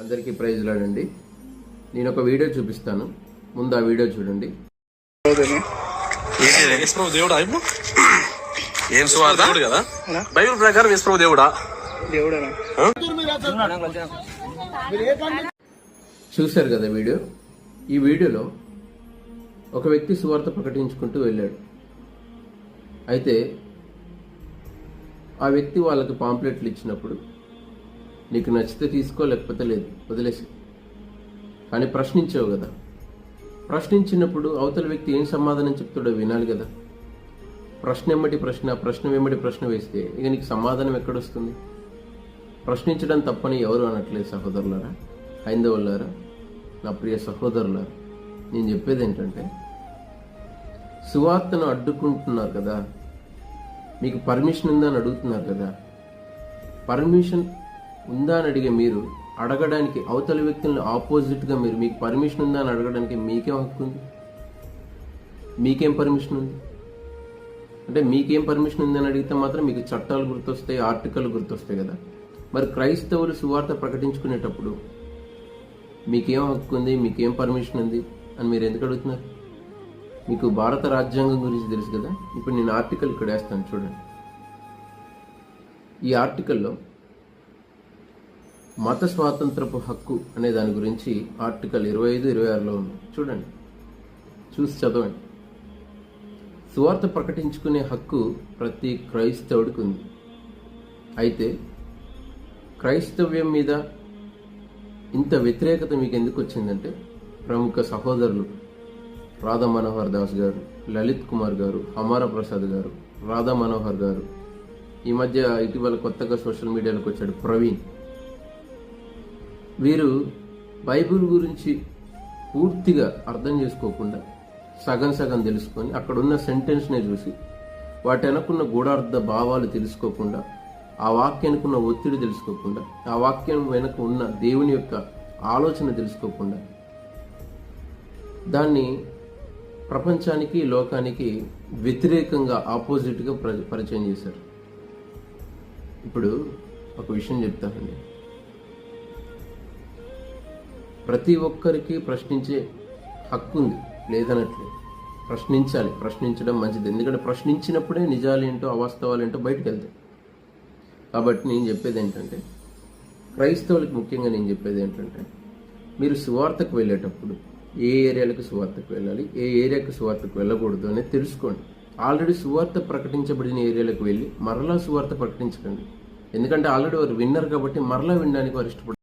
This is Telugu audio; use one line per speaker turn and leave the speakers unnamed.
అందరికీ ప్రైజ్ లాడండి. నేను ఒక వీడియో చూపిస్తాను. ముందు ఆ వీడియో చూడండి.
దేవుడా
ఏం సువార్త?
కదా బైబిల్ ప్రకారం యేసుప్రభు దేవుడా?
చూశారు కదా వీడియో? ఈ వీడియోలో ఒక వ్యక్తి సువార్త ప్రకటించుకుంటూ వెళ్ళాడు. అయితే ఆ వ్యక్తి వాళ్ళకి పాంప్లెట్లు ఇచ్చినప్పుడు నీకు నచ్చితే తీసుకో లేకపోతే లేదు. వదిలేసి. కానీ ప్రశ్నించావు కదా. ప్రశ్నించినప్పుడు అవతల వ్యక్తి ఏం సమాధానం చెప్తాడో వినాలి కదా. ప్రశ్న ఎమ్మటి ప్రశ్న? ప్రశ్న వెంబడి ప్రశ్న వేస్తే ఇక నీకు సమాధానం ఎక్కడొస్తుంది ప్రశ్నించడం తప్పని ఎవరు అనట్లేదు సహోదరులారా? హైందవులారా? నా ప్రియ సహోదరులారా నేను చెప్పేది ఏంటంటే సువార్తను అడ్డుకుంటున్నారు కదా. మీకు పర్మిషన్ ఉందా అని అడుగుతున్నారు కదా. పర్మిషన్ ఉందా అని అడిగే మీరు అడగడానికి అవతల వ్యక్తులను ఆపోజిట్గా మీరు మీకు పర్మిషన్ ఉందా అని అడగడానికి మీకేం హక్కు ఉంది? మీకేం పర్మిషన్ ఉంది? అంటే మీకేం పర్మిషన్ ఉందని అడిగితే మాత్రం మీకు చట్టాలు గుర్తొస్తాయి ఆర్టికల్ గుర్తొస్తాయి కదా. మరి క్రైస్తవులు సువార్త ప్రకటించుకునేటప్పుడు మీకేం హక్కు ఉంది మీకేం పర్మిషన్ ఉంది అని మీరు ఎందుకు అడుగుతున్నారు? మీకు భారత రాజ్యాంగం గురించి తెలుసు కదా? ఇప్పుడు నేను ఆర్టికల్ ఇక్కడ వేస్తాను చూడండి. ఈ ఆర్టికల్లో మత స్వాతంత్రపు హక్కు అనే దాని గురించి ఆర్టికల్ ఇరవై ఐదు ఇరవై ఆరులో ఉంది. చూడండి. చూసి చదవండి. సువార్త ప్రకటించుకునే హక్కు ప్రతి క్రైస్తవుడికి ఉంది. అయితే క్రైస్తవ్యం మీద ఇంత వ్యతిరేకత మీకు ఎందుకు వచ్చిందంటే ప్రముఖ సహోదరులు రాధా మనోహర్ దాస్ గారు లలిత్ కుమార్ గారు హమారా ప్రసాద్ గారు రాధా మనోహర్ గారు ఈ మధ్య ఇటీవల కొత్తగా సోషల్ మీడియాలోకి వచ్చాడు ప్రవీణ్. వీరు బైబిల్ గురించి పూర్తిగా అర్థం చేసుకోకుండా సగం సగం తెలుసుకొని అక్కడున్న సెంటెన్స్ని చూసి వాటి వెనకున్న గూఢార్థ భావాలు తెలుసుకోకుండా ఆ వాక్యానికున్న ఒత్తిడి తెలుసుకోకుండా ఆ వాక్యం వెనక ఉన్న దేవుని యొక్క ఆలోచన తెలుసుకోకుండా దాన్ని ప్రపంచానికి లోకానికి వ్యతిరేకంగా ఆపోజిట్గా ప్ర పరిచయం చేశారు. ఇప్పుడు ఒక విషయం చెప్తానండి. ప్రతి ఒక్కరికి ప్రశ్నించే హక్కు ఉంది. లేదనట్లేదు ప్రశ్నించాలి. ప్రశ్నించడం మంచిది. ఎందుకంటే ప్రశ్నించినప్పుడే నిజాలు ఏంటో అవాస్తవాలు ఏంటో బయటకు వెళ్తాయి. కాబట్టి నేను చెప్పేది ఏంటంటే క్రైస్తవులకు ముఖ్యంగా నేను చెప్పేది ఏంటంటే మీరు సువార్తకు వెళ్ళేటప్పుడు ఏ ఏరియాలకు సువార్తకు వెళ్ళాలి ఏ ఏరియాకు సువార్తకు వెళ్ళకూడదు అనేది తెలుసుకోండి. ఆల్రెడీ సువార్త ప్రకటించబడిన ఏరియాలకు వెళ్ళి మరలా సువార్త ప్రకటించకండి. ఎందుకంటే ఆల్రెడీ వారు విన్నారు కాబట్టి మరలా వినడానికి వారు ఇష్టపడతారు